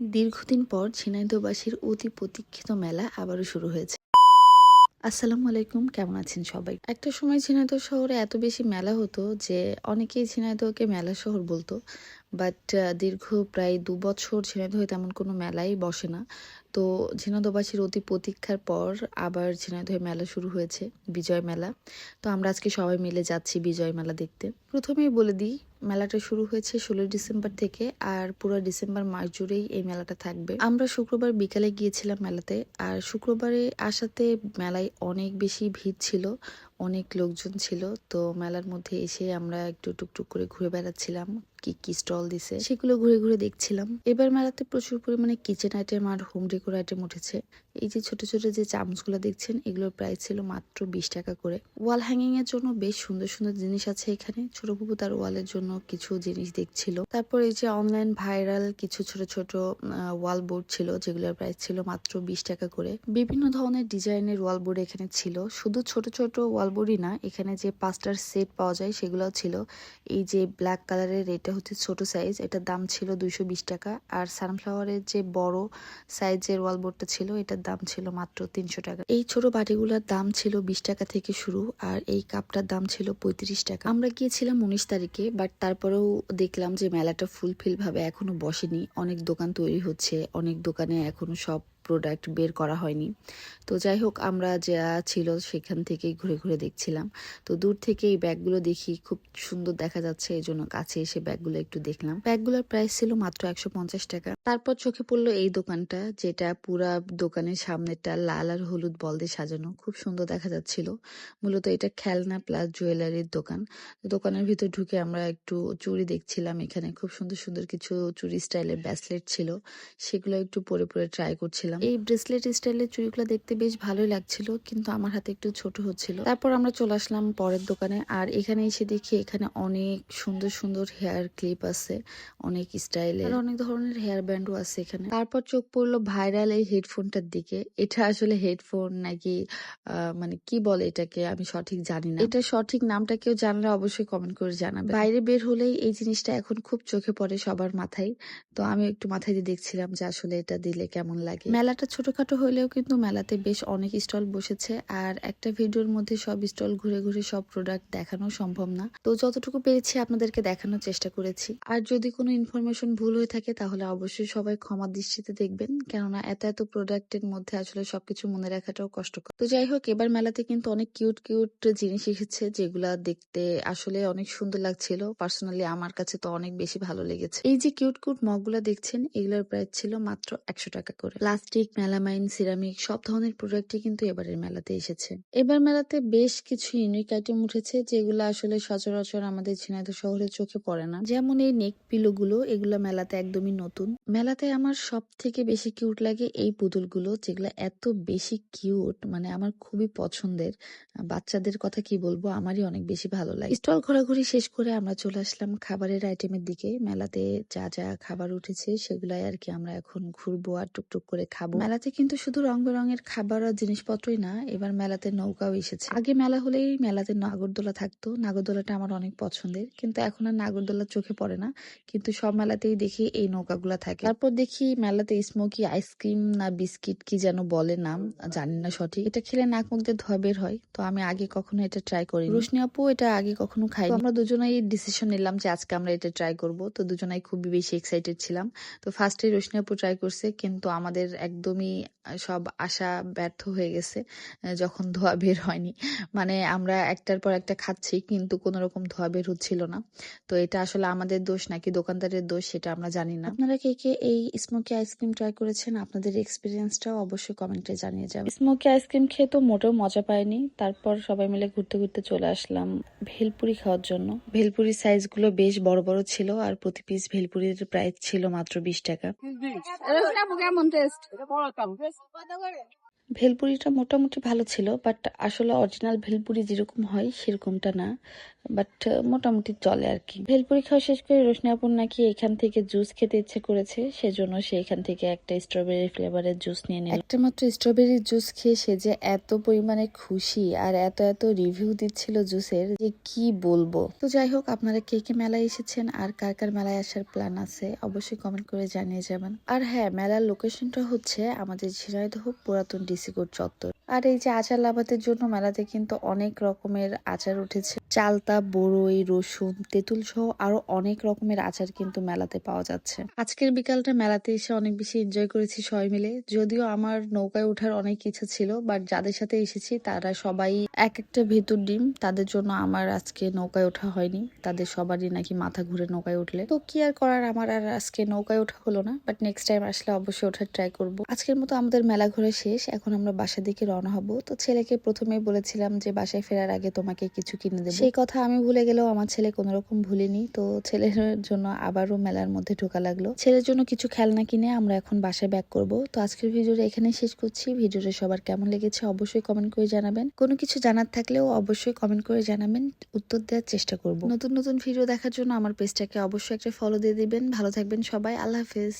দীর্ঘদিন পর ঝিনাইদহবাসীর অতি প্রতীক্ষিত মেলা আবারও শুরু হয়েছে। আসসালামু আলাইকুম, কেমন আছেন সবাই? একটা সময় ঝিনাইদহ শহরে এত বেশি মেলা হতো যে অনেকেই ঝিনাইদহকে মেলা শহর বলতো, বাট দীর্ঘ প্রায় দু বছর ঝিনাইদহে তেমন কোনো মেলাই বসে না। তো ঝিনাইদহবাসীর অতি প্রতীক্ষার পর আবার ঝিনাইদহে মেলা শুরু হয়েছে, বিজয় মেলা। তো আমরা আজকে সবাই মিলে যাচ্ছি বিজয় মেলা দেখতে। প্রথমেই বলে দিই, মেলাটা শুরু হয়েছে ষোলোই ডিসেম্বর থেকে আর পুরো ডিসেম্বর মাস জুড়েই এই মেলাটা থাকবে। আমরা শুক্রবার বিকালে গিয়েছিলাম মেলাতে আর শুক্রবারে আসাতে মেলায় অনেক বেশি ভিড় ছিল। অনেক লোকজন ছিল, তো মেলার মধ্যে এসে আমরা একটু টুকটুক করে ঘুরে বেড়াচ্ছিলাম, কি কি স্টল দিছে সেগুলো ঘুরে ঘুরে দেখছিলাম। এবার মেলাতে প্রচুর পরিমাণে কিচেন আইটেম আর হোম ডেকোর আইটেম উঠেছে। এই যে ছোট ছোট যে চামচগুলো দেখছেন, এগুলোর প্রাইস ছিল মাত্র বিশ টাকা করে। ওয়াল হ্যাঙ্গিং এর জন্য বেশ সুন্দর সুন্দর জিনিস আছে এখানে। ছোট বাবু তার ওয়ালের জন্য কিছু জিনিস দেখছিল। তারপর এই যে অনলাইন ভাইরাল কিছু ছোট ছোট ওয়াল বোর্ড ছিল, যেগুলোর প্রাইস ছিল মাত্র বিশ টাকা করে। বিভিন্ন ধরনের ডিজাইনের ওয়াল বোর্ড এখানে ছিল। শুধু ছোট ছোট ওয়াল বোর্ডই না, এখানে যে পাঁচটার সেট পাওয়া যায় সেগুলোও ছিল। এই যে ব্ল্যাক কালারের এটা হচ্ছে ছোট সাইজ এটার দাম ছিল দুইশো বিশ টাকা। আর সানফ্লাওয়ারের যে বড় সাইজের ওয়াল বোর্ডটা ছিল, এটার দাম ছিল মাত্র তিনশো টাকা। এই ছোট বাটিগুলোর দাম ছিল বিশ টাকা থেকে শুরু আর এই কাপটার দাম ছিল পঁয়ত্রিশ টাকা। আমরা গিয়েছিলাম উনিশ তারিখে বাট তারপরেও দেখলাম যে মেলাটা ফুলফিল ভাবে এখনও বসেনি। অনেক দোকান তৈরি হচ্ছে, অনেক দোকানে এখনও সব প্রোডাক্ট বের করা হয়নি। তো যাই হোক আমরা যা ছিল সেখান থেকেই ঘুরে ঘুরে দেখছিলাম। তো দূর থেকে এই ব্যাগগুলো দেখি, খুব সুন্দর দেখা যাচ্ছে, এই জন্য কাছে এসে ব্যাগগুলো একটু দেখলাম। ব্যাগগুলোর প্রাইস ছিল মাত্র একশো পঞ্চাশ টাকা। তারপর চোখে পড়ল এই দোকানটা, যেটা পুরা দোকানের সামনেটা লাল আর হলুদ বল দিয়ে সাজানো। খুব সুন্দর দেখা যাচ্ছিল। মূলত এটা খেলনা প্লাস জুয়েলারির দোকান। দোকানের ভিতর ঢুকে আমরা একটু চুড়ি দেখছিলাম এখানে। খুব সুন্দর সুন্দর কিছু চুড়ি স্টাইলের ব্যাসলেট ছিল। সেগুলো একটু পরে পরে ট্রাই করছিলাম। এই ব্রেসলেট স্টাইল স্টাইলের চুড়িগুলো দেখতে বেশ ভালোই লাগছিল, কিন্তু আমার হাতে একটু ছোট হচ্ছিল। তারপর আমরা চলে আসলাম পরের দোকানে, আর এখানে এসে দেখি এখানে অনেক সুন্দর সুন্দর হেয়ার ক্লিপ আছে, অনেক স্টাইলের অনেক ধরনের হেয়ার ব্যান্ডও আছে এখানে। তারপর চোখ পড়ল ভাইরাল এই হেডফোনটার দিকে। এটা আসলে হেডফোন নাকি মানে কি বলে এটাকে? আমি সঠিক জানি না। এটা সঠিক নামটা কেউ জানলে অবশ্যই কমেন্ট করে জানাবে বাইরে বের হলেই এই জিনিসটা এখন খুব চোখে পড়ে সবার মাথায়। তো আমি একটু মাথায় দিয়ে দেখছিলাম যে আসলে এটা দিলে কেমন লাগে। মেলাটা ছোটখাটো হলেও কিন্তু মেলাতে বেশ অনেক স্টল বসেছে, আর একটা ভিডিওর মধ্যে সব স্টল ঘুরে ঘুরে সব প্রোডাক্ট দেখানো সম্ভব না। তো যতটুকু পেরেছি আপনাদেরকে দেখানোর চেষ্টা করেছি। আর যদি কোনো ইনফরমেশন ভুল হয়ে থাকে তাহলে অবশ্যই সবাই ক্ষমা দৃষ্টিতে দেখবেন, কেননা এত এত প্রোডাক্টের মধ্যে আসলে সবকিছু মনে রাখাটাও কষ্টকর। তো যাই হোক, এবার মেলাতে কিন্তু অনেক কিউট কিউট জিনিস এসেছে, যেগুলা দেখতে আসলে অনেক সুন্দর লাগছিল। পার্সোনালি আমার কাছে তো অনেক বেশি ভালো লেগেছে। এই যে কিউট কিউট মগগুলা দেখছেন, এগুলোর প্রাইস ছিল মাত্র একশো টাকা করে। প্লাস্টিক মেলামাইন সিরামিক সব ধরনের প্রোডাক্টই কিন্তু এবারের মেলাতে এসেছে। এবার মেলাতে বেশ কিছু ইউনিক আইটেম উঠেছে, যেগুলো আসলে সচরাচর আমাদের ঝিনাইদহ শহরে চোখে পড়ে না। যেমন এই নেক পিলো গুলো, এগুলো মেলাতে একদমই নতুন। মেলাতে আমার সব থেকে বেশি কিউট লাগে এই পুতুলগুলো, যেগুলো এত বেশি কিউট মানে আমার খুবই পছন্দের। বাচ্চাদের কথা কি বলব, আমারই অনেক বেশি ভালো লাগে। স্টল ঘোরাঘুরি শেষ করে আমরা চলে আসলাম খাবারের আইটেমের দিকে। মেলাতে যা যা খাবার উঠেছে, সেগুলাই আর কি আমরা এখন ঘুরবো আর টুকটুক করে খাব। মেলাতে কিন্তু শুধু রং বেরঙের খাবার আর জিনিসপত্রই না, এবার মেলাতে নৌকাও এসেছে। আগে মেলা হলেই মেলাতে নাগরদোলা থাকতো। নাগরদোলাটা আমার অনেক পছন্দের, কিন্তু এখন আর নাগরদোলা চোখে পড়ে না। কিন্তু সব মেলাতেই দেখি এই নৌকাগুলা থাকে। তারপর দেখি মেলাতে স্মোকি আইসক্রিম না বিস্কিট কি যেন বলে নাম, জানি না সঠিক। এটা খেলে নাক মুখ দিয়ে ধোয়া বের হয়, তো আমি আগে কখনো এটা ট্রাই করি রোশনি আপু এটা আগে কখনো খাই আমরা দুজনেই ডিসিশন নিলাম যে আজকে আমরা এটা ট্রাই করব। তো দুজনাই খুবই বেশি এক্সাইটেড ছিলাম। তো ফার্স্টে রোশনি আপু ট্রাই করছে, কিন্তু আমাদের একদমই সব আশা ব্যর্থ হয়ে গেছে যখন ধোয়া বের হয়নি। মানে আমরা একটার পর একটা খাচ্ছি কিন্তু কোনো রকম ধোয়া বের হচ্ছিল না। তো এটা আসলে আমাদের দোষ নাকি দোকানদারের দোষ সেটা আমরা জানি না। আপনারা কে কে এই স্মোকি আইসক্রিম ট্রাই করেছেন? আপনাদের এক্সপিরিয়েন্সটাও অবশ্যই কমেন্টে জানিয়ে যাবেন। স্মোকি আইসক্রিম খেয়ে তো মোটেও মজা পায়নি তারপর সবাই মিলে ঘুরতে ঘুরতে চলে আসলাম ভেলপুরি খাওয়ার জন্য। ভেলপুরির সাইজগুলো বেশ বড় বড় ছিল আর প্রতি পিস ভেলপুরির প্রাইস ছিল মাত্র বিশ টাকা। কেমন টেস্ট ভেলপুরিটা মোটামুটি ভালো ছিল বাট আসলে অরিজিনাল ভেলপুরি যেরকম হয় সেরকমটা না। বাট মোটামুটি চলে আর কি ভেলপুরি খাওয়া শেষ করে রোশনি আপুর নাকি এখান থেকে জুস খেতে ইচ্ছে করেছে, সেজন্য সে এখান থেকে একটা স্ট্রবেরি ফ্লেভারের জুস নিয়ে নিল। একটা মাত্র স্ট্রবেরি জুস খেয়ে সে যে এত পরিমাণে খুশি আর এত এত রিভিউ দিচ্ছিল জুসের যে কি বলব? তো যাই হোক, আপনারা কে কে মেলায় এসেছেন আর কার কার মেলায় আসার প্ল্যান আছে, অবশ্যই কমেন্ট করে জানিয়ে যাবেন। আর হ্যাঁ মেলার লোকেশনটা হচ্ছে আমাদের ঝিনাইদহ পুরাতন ডিসি কোড চত্বর। আর এই যে আচার লাভাতের জন্য মেলাতে কিন্তু অনেক রকমের আচার উঠেছে। চালতা বড়ই, রসুন তেঁতুল সহ আরও অনেক রকমের আচার কিন্তু মেলাতে পাওয়া যাচ্ছে। আজকের বিকালটা মেলাতে এসে অনেক বেশি এনজয় করেছি সবাই মিলে। যদিও আমার নৌকায় ওঠার অনেক ইচ্ছা ছিল বাট যাদের সাথে এসেছি তারা সবাই এক একটা ভেতর ডিম, তাদের জন্য আমার আজকে নৌকায় ওঠা হয়নি। তাদের সবারই নাকি মাথা ঘুরে নৌকায় উঠলে। তো কি আর করার, আমার আর আজকে নৌকায় ওঠা হলো না বাট নেক্সট টাইম আসলে অবশ্যই ওঠার ট্রাই করব। আজকের মতো আমাদের মেলা ঘুরে শেষ, এখন আমরা বাসার দিকে রওনা হব। তো ছেলেকে প্রথমে বলেছিলাম যে বাসায় ফেরার আগে তোমাকে কিছু কিনে দেবো। সেই কথা আমি ভুলে গেলেও আমার ছেলে কোনো রকম ভুলিনি। তো ছেলের জন্য আবারও মেলার মধ্যে ঢোকা লাগল। ছেলের জন্য কিছু খেলনা কিনে আমরা এখন বাসায় ব্যাক করব। তো আজকের ভিডিওটা এখানে শেষ করছি। ভিডিওটা সবার কেমন লেগেছে অবশ্যই কমেন্ট করে জানাবেন। কোনো কিছু জানার থাকলেও অবশ্যই কমেন্ট করে জানাবেন। উত্তর দেওয়ার চেষ্টা করব। নতুন নতুন ভিডিও দেখার জন্য আমার পেজটাকে অবশ্যই একটা ফলো দিয়ে দিবেন। ভালো থাকবেন সবাই। আল্লাহ হাফেজ।